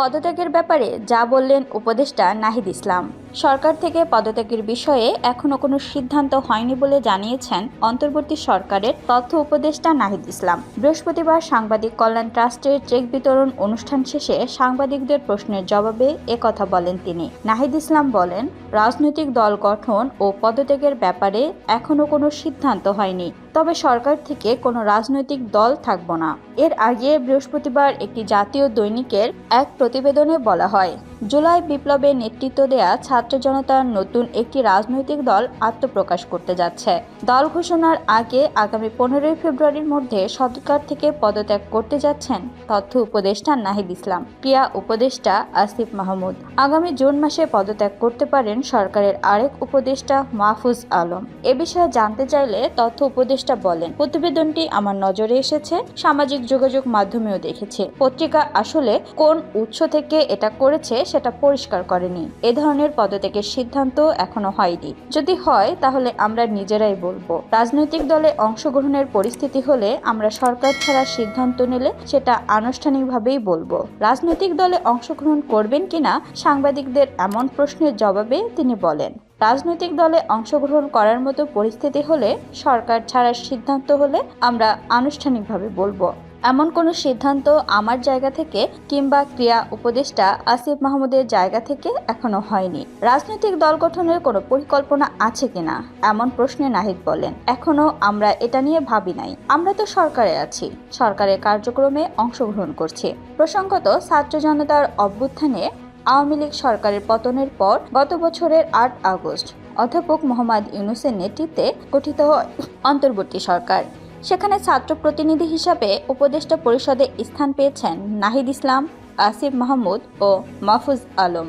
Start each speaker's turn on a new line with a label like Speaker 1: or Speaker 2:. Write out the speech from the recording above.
Speaker 1: পদত্যাগের ব্যাপারে যা বললেন উপদেষ্টা নাহিদ ইসলাম। সরকার থেকে পদত্যাগের বিষয়ে এখনও কোনো সিদ্ধান্ত হয়নি বলে জানিয়েছেন অন্তর্বর্তী সরকারের তথ্য উপদেষ্টা নাহিদ ইসলাম। বৃহস্পতিবার সাংবাদিক কল্যাণ ট্রাস্টের চেক বিতরণ অনুষ্ঠান শেষে সাংবাদিকদের প্রশ্নের জবাবে একথা বলেন তিনি। নাহিদ ইসলাম বলেন, রাজনৈতিক দল গঠন ও পদত্যাগের ব্যাপারে এখনও কোনো সিদ্ধান্ত হয়নি, তবে সরকার থেকে কোনো রাজনৈতিক দল থাকব না। এর আগে বৃহস্পতিবার একটি জাতীয় দৈনিকের এক প্রতিবেদনে বলা হয় জুলাই বিপ্লবে নেতৃত্ব দেয়া ছাত্র জনতার নতুন একটি রাজনৈতিক দল আত্মপ্রকাশ করতে যাচ্ছে। দল ঘোষণার আগে আগামী পনেরোই ফেব্রুয়ারির মধ্যে সরকার থেকে পদত্যাগ করতে যাচ্ছেন তথ্য উপদেষ্টা নাহিদ ইসলাম। ক্রিয়া উপদেষ্টা আসিফ মাহমুদ। আগামী জুন মাসে পদত্যাগ করতে পারেন সরকারের আরেক উপদেষ্টা মাহফুজ আলম। এ বিষয়ে জানতে চাইলে তথ্য উপদেষ্টা বলেন, প্রতিবেদনটি আমার নজরে এসেছে, সামাজিক যোগাযোগ মাধ্যমেও দেখেছে। পত্রিকা আসলে কোন উৎস থেকে এটা করেছে সেটা পরিষ্কার করেনি। এ ধরনের পদত্যাগের সিদ্ধান্ত এখনও হয়নি। যদি হয়, তাহলে আমরা নিজেরাই বলব। রাজনৈতিক দলে অংশগ্রহণের পরিস্থিতি হলে আমরা সরকার ছাড়া সিদ্ধান্ত নিলে সেটা আনুষ্ঠানিকভাবেই বলব। রাজনৈতিক দলে অংশগ্রহণ করবেন কিনা, সাংবাদিকদের এমন প্রশ্নের জবাবে তিনি বলেন, রাজনৈতিক দলে অংশগ্রহণ করার মতো পরিস্থিতি হলে সরকার ছাড়ার সিদ্ধান্ত হলে আমরা আনুষ্ঠানিকভাবে বলব। এমন কোনো সিদ্ধান্ত আমার জায়গা থেকে কিংবা ক্রিয়া উপদেষ্টা আসিফ মাহমুদের জায়গা থেকে এখনও হয়নি। রাজনৈতিক দল গঠনের কোনো পরিকল্পনা আছে কিনা? এমন প্রশ্নে নাহিদ বলেন, এখনও আমরা এটা নিয়ে ভাবি নাই। আমরা তো সরকারে আছি। সরকারের কার্যক্রমে অংশগ্রহণ করছি। প্রসঙ্গত, ছাত্র জনতার অভ্যুত্থানে আওয়ামী লীগ সরকারের পতনের পর গত বছরের আট আগস্ট, অধ্যাপক মোহাম্মদ ইউনুসের নেতৃত্বে গঠিত অন্তর্বর্তী সরকার। সেখানে ছাত্র প্রতিনিধি হিসাবে উপদেষ্টা পরিষদে স্থান পেয়েছেন নাহিদ ইসলাম, আসিফ মাহমুদ ও মাহফুজ আলম।